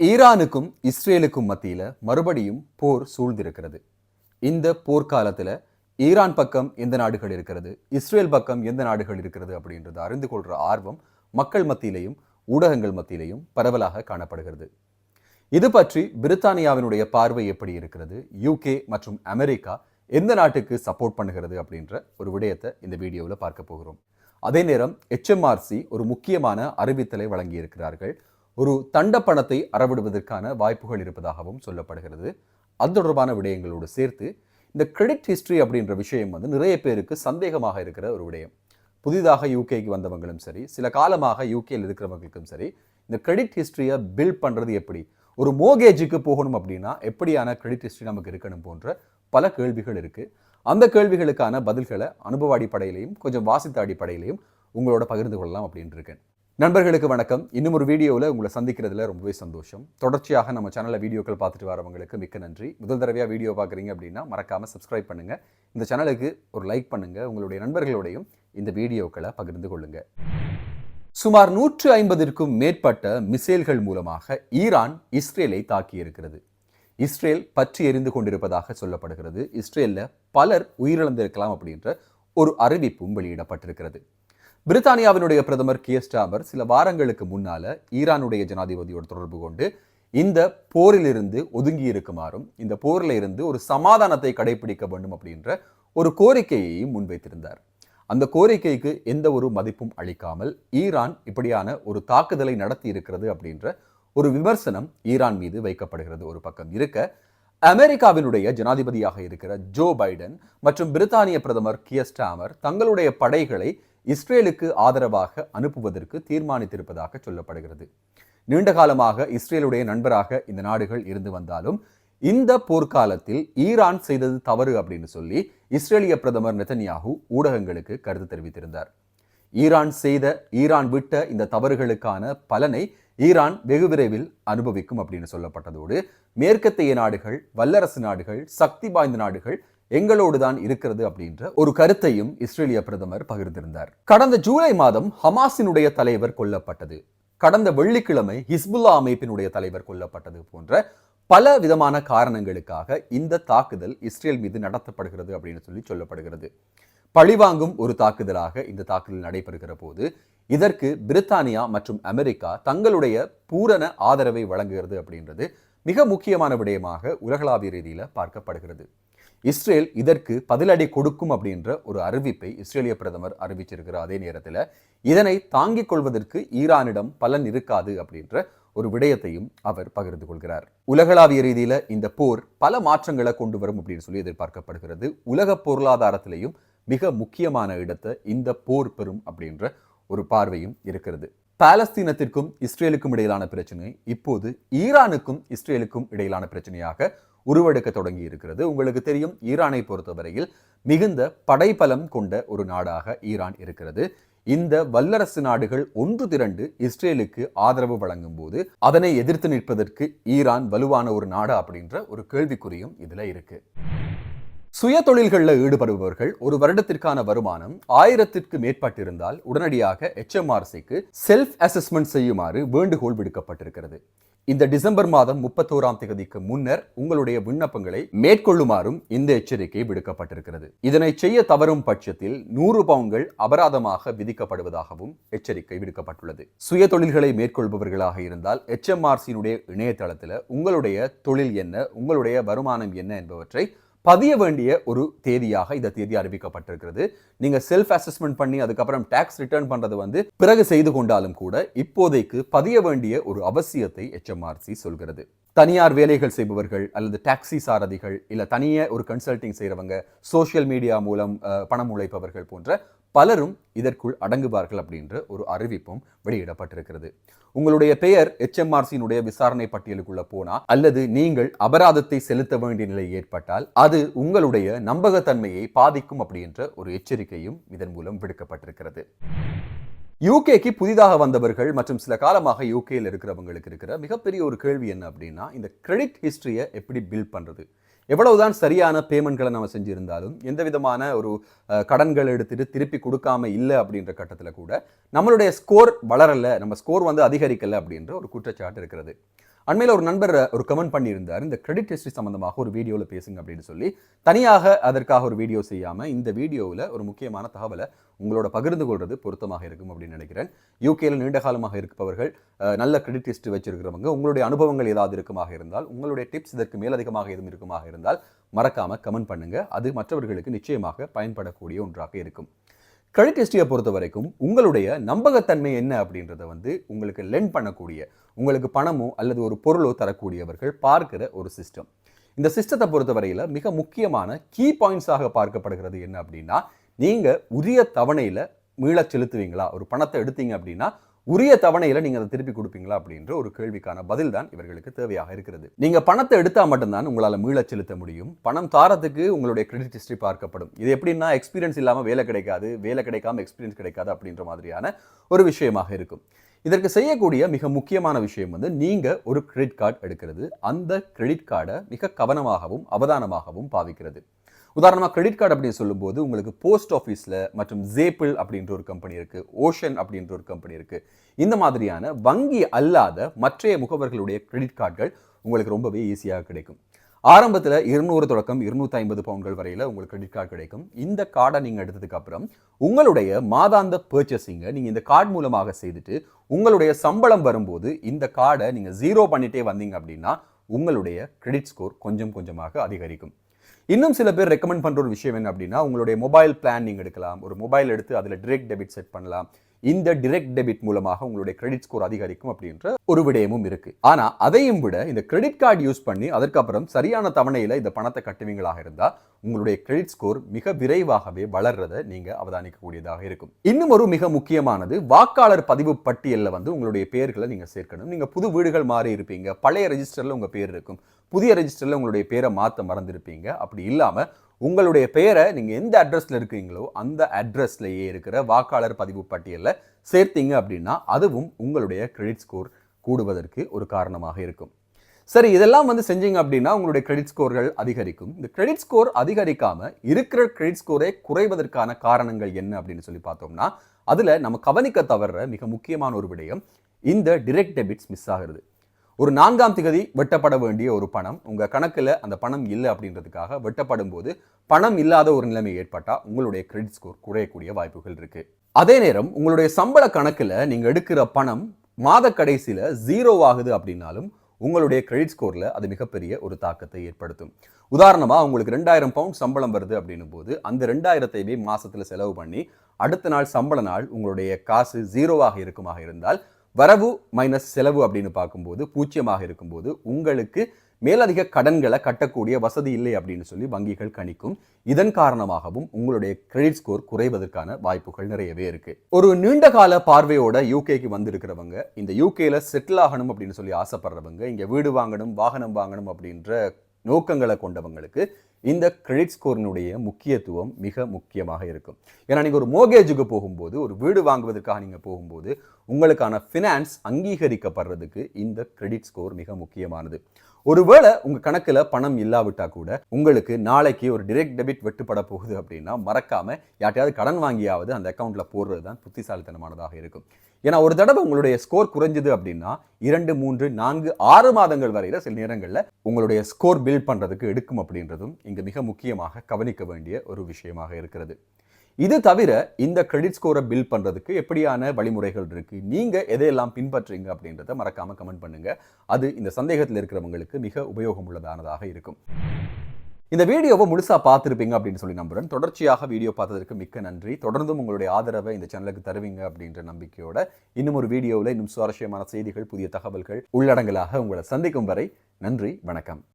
ஈரானுக்கும் இஸ்ரேலுக்கும் மத்தியில் மறுபடியும் போர் சூழ்ந்திருக்கிறது. இந்த போர்க்காலத்தில் ஈரான் பக்கம் எந்த நாடுகள் இருக்கிறது இஸ்ரேல் பக்கம் எந்த நாடுகள் இருக்கிறது அப்படின்றத அறிந்து கொள்கிற ஆர்வம் மக்கள் மத்தியிலையும் ஊடகங்கள் மத்தியிலையும் பரவலாக காணப்படுகிறது. இது பற்றி பிரித்தானியாவினுடைய பார்வை எப்படி இருக்கிறது யூகே மற்றும் அமெரிக்கா எந்த நாட்டுக்கு சப்போர்ட் பண்ணுகிறது அப்படின்ற ஒரு விடயத்தை இந்த வீடியோவில் பார்க்க போகிறோம். அதே நேரம் எச்எம்ஆர்சி ஒரு முக்கியமான அறிவித்தலை வழங்கியிருக்கிறார்கள். ஒரு தண்ட பணத்தை அறவிடுவதற்கான வாய்ப்புகள் இருப்பதாகவும் சொல்லப்படுகிறது. அது தொடர்பான விடயங்களோடு சேர்த்து இந்த கிரெடிட் ஹிஸ்ட்ரி அப்படின்ற விஷயம் வந்து நிறைய பேருக்கு சந்தேகமாக இருக்கிற ஒரு விடயம். புதிதாக யூகேக்கு வந்தவங்களும் சரி சில காலமாக யூகேயில் இருக்கிறவங்களுக்கும் சரி இந்த கிரெடிட் ஹிஸ்ட்ரியை பில்ட் பண்ணுறது எப்படி? ஒரு மோகேஜுக்கு போகணும் அப்படின்னா எப்படியான கிரெடிட் ஹிஸ்ட்ரி நமக்கு இருக்கணும் போன்ற பல கேள்விகள் இருக்குது அந்த கேள்விகளுக்கான பதில்களை அனுபவ அடிப்படையிலையும் கொஞ்சம் வாசித்த அடிப்படையிலையும் உங்களோட பகிர்ந்து கொள்ளலாம் அப்படின்ட்டு இருக்கேன். நண்பர்களுக்கு வணக்கம். இன்னும் ஒரு வீடியோவில் உங்களை சந்திக்கிறதுல ரொம்பவே சந்தோஷம். தொடர்ச்சியாக நம்ம சேனலில் வீடியோக்கள் பார்த்துட்டு வரவங்களுக்கு மிக்க நன்றி. முதல் தடவையாக வீடியோ பார்க்குறீங்க அப்படின்னா மறக்காமல் சப்ஸ்கிரைப் பண்ணுங்கள் இந்த சேனலுக்கு ஒரு லைக் பண்ணுங்கள் உங்களுடைய நண்பர்களோடையும் இந்த வீடியோக்களை பகிர்ந்து கொள்ளுங்க. சுமார் நூற்று ஐம்பதிற்கும் மேற்பட்ட மிசைல்கள் மூலமாக ஈரான் இஸ்ரேலை தாக்கியிருக்கிறது. இஸ்ரேல் பற்றி எரிந்து கொண்டிருப்பதாக சொல்லப்படுகிறது. இஸ்ரேலில் பலர் உயிரிழந்திருக்கலாம் அப்படின்ற ஒரு அறிவிப்பும் வெளியிடப்பட்டிருக்கிறது. பிரித்தானியாவினுடைய பிரதமர் கியர் ஸ்டாபர் சில வாரங்களுக்கு முன்னால ஈரானுடைய ஜனாதிபதியோடு தொடர்பு கொண்டு இந்த போரிலிருந்து ஒதுங்கி இருக்குமாறும் இந்த போரில் இருந்து ஒரு சமாதானத்தை கடைபிடிக்க வேண்டும் அப்படின்ற ஒரு கோரிக்கையையும் முன்வைத்திருந்தார். அந்த கோரிக்கைக்கு எந்த ஒரு மதிப்பும் அளிக்காமல் ஈரான் இப்படியான ஒரு தாக்குதலை நடத்தி இருக்கிறது அப்படின்ற ஒரு விமர்சனம் ஈரான் மீது வைக்கப்படுகிறது ஒரு பக்கம். இருக்க அமெரிக்காவினுடைய ஜனாதிபதியாக இருக்கிற ஜோ பைடன் மற்றும் பிரித்தானிய பிரதமர் கியஸ்டாமர் தங்களுடைய படைகளை இஸ்ரேலுக்கு ஆதரவாக அனுப்புவதற்கு தீர்மானித்திருப்பதாக சொல்லப்படுகிறது. நீண்ட காலமாக இஸ்ரேலுடைய நண்பராக இந்த நாடுகள் இருந்து வந்தாலும் இந்த போர்க்காலத்தில் ஈரான் செய்தது தவறு அப்படின்னு சொல்லி இஸ்ரேலிய பிரதமர் நெதன்யாகு ஊடகங்களுக்கு கருத்து தெரிவித்திருந்தார். ஈரான் செய்த ஈரான் விட்ட இந்த தவறுகளுக்கான பலனை ஈரான் வெகு விரைவில் அனுபவிக்கும் அப்படின்னு சொல்லப்பட்டதோடு மேற்கத்தைய நாடுகள் வல்லரசு நாடுகள் சக்தி வாய்ந்த நாடுகள் எங்களோடு தான் இருக்கிறது அப்படின்ற ஒரு கருத்தையும் இஸ்ரேலிய பிரதமர் பகிர்ந்திருந்தார். கடந்த ஜூலை மாதம் ஹமாஸினுடைய தலைவர் கொல்லப்பட்டது. கடந்த வெள்ளிக்கிழமை ஹிஸ்புல்லா அமைப்பினுடைய தலைவர் கொல்லப்பட்டது போன்ற பல விதமான காரணங்களுக்காக இந்த தாக்குதல் இஸ்ரேல் மீது நடத்தப்படுகிறது அப்படின்னு சொல்லி சொல்லப்படுகிறது. பழிவாங்கும் ஒரு தாக்குதலாக இந்த தாக்குதல் நடைபெறுகிற போது இதற்கு பிரித்தானியா மற்றும் அமெரிக்கா தங்களுடைய பூரண ஆதரவை வழங்குகிறது அப்படின்றது மிக முக்கியமான விடயமாக உலகளாவிய ரீதியில பார்க்கப்படுகிறது. இஸ்ரேல் இதற்கு பதிலடி கொடுக்கும் அப்படின்ற ஒரு அறிவிப்பை இஸ்ரேலிய பிரதமர் அறிவிச்சிருக்கிற அதே நேரத்தில் இதனை தாங்கிக் கொள்வதற்கு ஈரானிடம் பலன் இருக்காது அப்படின்ற ஒரு விடயத்தையும் அவர் பகிர்ந்து கொள்கிறார். உலகளாவிய ரீதியில் இந்த போர் பல மாற்றங்களை கொண்டு வரும் அப்படின்னு சொல்லி எதிர்பார்க்கப்படுகிறது. உலக பொருளாதாரத்திலையும் மிக முக்கியமான இடத்தை இந்த போர் பெறும் அப்படின்ற ஒரு பார்வையும் இருக்கிறது. பாலஸ்தீனத்திற்கும் இஸ்ரேலுக்கும் இடையிலான பிரச்சனை இப்போது ஈரானுக்கும் இஸ்ரேலுக்கும் இடையிலான பிரச்சனையாக உருவெடுக்க தொடங்கி இருக்கிறது உங்களுக்கு தெரியும் ஈரானை பொறுத்தவரையில் மிகுந்த படைபலம் கொண்ட ஒரு நாடாக ஈரான் இருக்கிறது. இந்த வல்லரசு நாடுகள் ஒன்று திரண்டு இஸ்ரேலுக்கு ஆதரவு வழங்கும் போது அதனை எதிர்த்து நிற்பதற்கு ஈரான் வலுவான ஒரு நாடு அப்படின்ற ஒரு கேள்விக்குறியும் இதுல இருக்கு. சுய தொழில்களில் ஈடுபடுபவர்கள் ஒரு வருடத்திற்கான வருமானம் ஆயிரத்திற்கு மேற்பட்டிருந்தால் உடனடியாக எச்எம்ஆர்சிக்கு செல்ஃப் அசஸ்மெண்ட் செய்யுமாறு வேண்டுகோள் விடுக்கப்பட்டிருக்கிறது. இந்த டிசம்பர் மாதம் முப்பத்தோராம் தேதிக்கு முன்னர் உங்களுடைய விண்ணப்பங்களை மேற்கொள்ளுமாறும் இந்த எச்சரிக்கை விடுக்கப்பட்டிருக்கிறது. இதனை செய்ய தவறும் பட்சத்தில் நூறு பவுன்கள் அபராதமாக விதிக்கப்படுவதாகவும் எச்சரிக்கை விடுக்கப்பட்டுள்ளது. சுய தொழில்களை மேற்கொள்பவர்களாக இருந்தால் HMRC-னுடைய இணையதளத்தில் உங்களுடைய தொழில் என்ன உங்களுடைய வருமானம் என்ன என்பவற்றை பதிய வேண்டிய ஒரு தேதியாக இந்த தேதி அறிவிக்கப்பட்டிருக்கிறது. நீங்க செல்ஃப் அசஸ்மெண்ட் பண்ணி அதுக்கப்புறம் டாக்ஸ் ரிட்டர்ன் பண்றது வந்து பிறகு செய்து கொண்டாலும் கூட இப்போதைக்கு பதிய வேண்டிய ஒரு அவசியத்தை HMRC சொல்கிறது. தனியார் வேலைகள் செய்பவர்கள் அல்லது டாக்ஸி சாரதிகள் இல்ல தனியே ஒரு கன்சல்டிங் செய்றவங்க சோஷியல் மீடியா மூலம் பணம் உழைப்பவர்கள் போன்ற பலரும் இதற்குள் அடங்குவார்கள் அப்படின்ற ஒரு அறிவிப்பும் வெளியிடப்பட்டிருக்கிறது. உங்களுடைய பெயர் எச்எம்ஆர்சியினுடைய விசாரணை பட்டியலுக்குள்ள போனா அல்லது நீங்கள் அபராதத்தை செலுத்த வேண்டிய நிலை ஏற்பட்டால் அது உங்களுடைய நம்பகத்தன்மையை பாதிக்கும் அப்படின்ற ஒரு எச்சரிக்கையும் இதன் மூலம் விடுக்கப்பட்டிருக்கிறது. யூகேக்கு புதிதாக வந்தவர்கள் மற்றும் சில காலமாக யூகேயில் இருக்கிறவங்களுக்கு இருக்கிற மிகப்பெரிய ஒரு கேள்வி என்ன அப்படின்னா இந்த கிரெடிட் ஹிஸ்டரியை எப்படி பில்ட் பண்றது? எவ்வளவுதான் சரியான பேமெண்ட்களை நம்ம செஞ்சிருந்தாலும் எந்த விதமான ஒரு கடன்கள் எடுத்துட்டு திருப்பி கொடுக்காம இல்லை அப்படின்ற கட்டத்தில் கூட நம்மளுடைய ஸ்கோர் வளரலை நம்ம ஸ்கோர் வந்து அதிகரிக்கல அப்படின்ற ஒரு குற்றச்சாட்டு இருக்கிறது. அண்மையில் ஒரு நண்பர் ஒரு கமெண்ட் பண்ணியிருந்தார். இந்த கிரெடிட் ஹிஸ்ட்ரி சம்பந்தமாக ஒரு வீடியோவில் பேசுங்க அப்படின்னு சொல்லி. தனியாக அதற்காக ஒரு வீடியோ செய்யாமல் இந்த வீடியோவில் ஒரு முக்கியமான தகவலை உங்களோட பகிர்ந்து கொள்வது பொருத்தமாக இருக்கும் அப்படின்னு நினைக்கிறேன். யூகேயில் நீண்ட காலமாக இருப்பவர்கள் நல்ல கிரெடிட் ஹிஸ்ட்ரி வச்சிருக்கிறவங்க உங்களுடைய அனுபவங்கள் ஏதாவது இருக்குமாக இருந்தால் உங்களுடைய டிப்ஸ் இதற்கு மேலதிகமாக எதுவும் இருக்குமாக இருந்தால் மறக்காமல் கமெண்ட் பண்ணுங்கள் அது மற்றவர்களுக்கு நிச்சயமாக பயன்படக்கூடிய ஒன்றாக இருக்கும். கிரெடிட் ஹிஸ்ட்ரியை பொறுத்த வரைக்கும் உங்களுடைய நம்பகத்தன்மை என்ன அப்படின்றத வந்து உங்களுக்கு லென் பண்ணக்கூடிய உங்களுக்கு பணமோ அல்லது ஒரு பொருளோ தரக்கூடியவர்கள் பார்க்கிற ஒரு சிஸ்டம் இந்த சிஸ்டத்தை பொறுத்தவரையில் மிக முக்கியமான கீ பாயிண்ட்ஸாக பார்க்கப்படுகிறது என்ன அப்படின்னா நீங்கள் உரிய தவணையில் மீளச் செலுத்துவீங்களா? ஒரு பணத்தை எடுத்தீங்க அப்படின்னா உரிய தவணையில் நீங்கள் அதை திருப்பி கொடுப்பீங்களா அப்படின்ற ஒரு கேள்விக்கான பதில் தான் இவர்களுக்கு தேவையாக இருக்கிறது. நீங்கள் பணத்தை எடுத்தால் மட்டும்தான் உங்களால் மீளச் செலுத்த முடியும். பணம் தாரத்துக்கு உங்களுடைய கிரெடிட் ஹிஸ்ட்ரி பார்க்கப்படும். இது எப்படின்னா எக்ஸ்பீரியன்ஸ் இல்லாமல் வேலை கிடைக்காது வேலை கிடைக்காம எக்ஸ்பீரியன்ஸ் கிடைக்காது அப்படின்ற மாதிரியான ஒரு விஷயமாக இருக்கும். இதற்கு செய்யக்கூடிய மிக முக்கியமான விஷயம் வந்து நீங்கள் ஒரு கிரெடிட் கார்டு எடுக்கிறது. அந்த கிரெடிட் கார்டை மிக கவனமாகவும் அவதானமாகவும் பாவிக்கிறது. உதாரணமாக கிரெடிட் கார்டு அப்படின்னு சொல்லும்போது உங்களுக்கு போஸ்ட் ஆஃபீஸில் மற்றும் ஜேப்பிள் அப்படின்ற ஒரு கம்பெனி இருக்குது ஓஷன் அப்படின்ற ஒரு கம்பெனி இருக்குது இந்த மாதிரியான வங்கி அல்லாத மற்றைய முகவர்களுடைய கிரெடிட் கார்டுகள் உங்களுக்கு ரொம்பவே ஈஸியாக கிடைக்கும். ஆரம்பத்தில் இருநூறு தொடக்கம் இருநூற்றி ஐம்பது பவுன்கள் வரையில் உங்களுக்கு கிரெடிட் கார்டு கிடைக்கும். இந்த கார்டை நீங்கள் எடுத்ததுக்கு அப்புறம் உங்களுடைய மாதாந்த பர்ச்சேசிங்கை நீங்கள் இந்த கார்டு மூலமாக செய்துட்டு உங்களுடைய சம்பளம் வரும்போது இந்த கார்டை நீங்கள் ஜீரோ பண்ணிட்டே வந்தீங்க அப்படின்னா உங்களுடைய கிரெடிட் ஸ்கோர் கொஞ்சம் கொஞ்சமாக அதிகரிக்கும். இன்னும் சில பேர் ரெக்கமெண்ட் பண்ணுற ஒரு விஷயம் என்ன அப்படின்னா உங்களுடைய மொபைல் பிளான் நீங்கள் எடுக்கலாம். ஒரு மொபைல் எடுத்து அதில் டிரெக்ட் டெபிட் செட் பண்ணலாம். இந்த டிரெக்ட் டெபிட் மூலமாக உங்களுடைய கிரெடிட் ஸ்கோர் அதிகரிக்கும் அப்படின்ற ஒரு விடயமும் இருக்கு. ஆனா அதையும் விட இந்த கிரெடிட் கார்டு யூஸ் பண்ணி அதற்கப்புறம் சரியான தவணையில இந்த பணத்தை கட்டுவீங்களாக இருந்தா உங்களுடைய கிரெடிட் ஸ்கோர் மிக விரைவாகவே வளர்றதை நீங்க அவதானிக்கக்கூடியதாக இருக்கும். இன்னும் ஒரு மிக முக்கியமானது வாக்காளர் பதிவு பட்டியலில் வந்து உங்களுடைய பெயர்களை நீங்க சேர்க்கணும். நீங்க புது வீடுகள் மாறி இருப்பீங்க பழைய ரெஜிஸ்டர்ல உங்க பேர் இருக்கும் புதிய ரெஜிஸ்டர்ல உங்களுடைய பேரை மாற்ற மறந்துருப்பீங்க. அப்படி இல்லாம உங்களுடைய பெயரை நீங்கள் எந்த அட்ரஸில் இருக்கீங்களோ அந்த அட்ரஸ்லேயே இருக்கிற வாக்காளர் பதிவு பட்டியலில் சேர்த்தீங்க அப்படின்னா அதுவும் உங்களுடைய கிரெடிட் ஸ்கோர் கூடுவதற்கு ஒரு காரணமாக இருக்கும். சரி இதெல்லாம் வந்து செஞ்சீங்க அப்படின்னா உங்களுடைய கிரெடிட் ஸ்கோர்கள் அதிகரிக்கும். இந்த கிரெடிட் ஸ்கோர் அதிகரிக்காமல் இருக்கிற கிரெடிட் ஸ்கோரை குறைவதற்கான காரணங்கள் என்ன அப்படின்னு சொல்லி பார்த்தோம்னா அதில் நம்ம கவனிக்க தவற மிக முக்கியமான ஒரு விடயம் இந்த டிரெக்ட் டெபிட்ஸ் மிஸ் ஆகிறது. ஒரு நான்காம் திகதி வெட்டப்பட வேண்டிய ஒரு பணம். உங்கள் கணக்கில் அந்த பணம் இல்லை அப்படின்றதுக்காக வெட்டப்படும் போது பணம் இல்லாத ஒரு நிலைமை ஏற்பட்டால் உங்களுடைய கிரெடிட் ஸ்கோர் குறையக்கூடிய வாய்ப்புகள் இருக்குது அதே நேரம் உங்களுடைய சம்பள கணக்கில் நீங்கள் எடுக்கிற பணம் மாத கடைசியில் ஜீரோ ஆகுது அப்படின்னாலும் உங்களுடைய கிரெடிட் ஸ்கோரில் அது மிகப்பெரிய ஒரு தாக்கத்தை ஏற்படுத்தும். உதாரணமாக உங்களுக்கு ரெண்டாயிரம் பவுண்ட் சம்பளம் வருது அப்படின்னும் போது அந்த ரெண்டாயிரத்தையுமே மாதத்தில் செலவு பண்ணி அடுத்த நாள் சம்பள நாள் உங்களுடைய காசு ஜீரோவாக இருக்குமாக இருந்தால் வரவு மைனஸ் செலவு அப்படின்னு பார்க்கும்போது பூஜ்ஜியமாக இருக்கும்போது உங்களுக்கு மேலதிக கடன்களை கட்டக்கூடிய வசதி இல்லை அப்படின்னு சொல்லி வங்கிகள் கணிக்கும். இதன் காரணமாகவும் உங்களுடைய கிரெடிட் ஸ்கோர் குறைவதற்கான வாய்ப்புகள் நிறையவே இருக்கு. ஒரு நீண்ட கால பார்வையோட யூகேக்கு வந்திருக்கிறவங்க இந்த யூகேல செட்டில் ஆகணும் அப்படின்னு சொல்லி ஆசைப்படுறவங்க இங்க வீடு வாங்கணும் வாகனம் வாங்கணும் அப்படின்ற நோக்கங்களை கொண்டவங்களுக்கு இந்த கிரெடிட் ஸ்கோரினுடைய முக்கியத்துவம் மிக முக்கியமாக இருக்கும். ஏன்னா நீங்கள் ஒரு மோகேஜுக்கு போகும்போது ஒரு வீடு வாங்குவதற்காக நீங்கள் போகும்போது உங்களுக்கான ஃபினான்ஸ் அங்கீகரிக்கப்படுறதுக்கு இந்த கிரெடிட் ஸ்கோர் மிக முக்கியமானது. ஒருவேளை உங்கள் கணக்கில் பணம் இல்லாவிட்டா கூட உங்களுக்கு நாளைக்கு ஒரு டிரெக்ட் டெபிட் வெட்டுப்பட போகுது அப்படின்னா மறக்காமல் யார்ட்டையாவது கடன் வாங்கியாவது அந்த அக்கௌண்ட்டில் போடுறது தான் புத்திசாலித்தனமானதாக இருக்கும். ஏன்னா ஒரு தடவை உங்களுடைய ஸ்கோர் குறைஞ்சது அப்படின்னா இரண்டு மூன்று நான்கு ஆறு மாதங்கள் வரையில சில நேரங்களில் உங்களுடைய ஸ்கோர் பில்ட் பண்றதுக்கு எடுக்கும் அப்படின்றதும் இங்கு மிக முக்கியமாக கவனிக்க வேண்டிய ஒரு விஷயமாக இருக்கிறது. இது தவிர இந்த கிரெடிட் ஸ்கோரை பில்ட் பண்றதுக்கு எப்படியான வழிமுறைகள் இருக்கு? நீங்க எதையெல்லாம் பின்பற்றுறீங்க அப்படின்றத மறக்காமல் கமெண்ட் பண்ணுங்க. அது இந்த சந்தேகத்தில் இருக்கிறவங்களுக்கு மிக உபயோகம் உள்ளதானதாக இருக்கும். இந்த வீடியோவை முழுசா பார்த்துருப்பீங்க அப்படின்னு சொல்லி நம்புகிறேன் தொடர்ச்சியாக வீடியோ பார்த்ததற்கு மிக்க நன்றி. தொடர்ந்தும் உங்களுடைய ஆதரவை இந்த சேனலுக்கு தருவீங்க அப்படின்ற நம்பிக்கையோட இன்னும் ஒரு வீடியோவில் இன்னும் சுவாரஸ்யமான செய்திகள் புதிய தகவல்கள் உள்ளடங்கலாக உங்களை சந்திக்கும் வரை நன்றி வணக்கம்.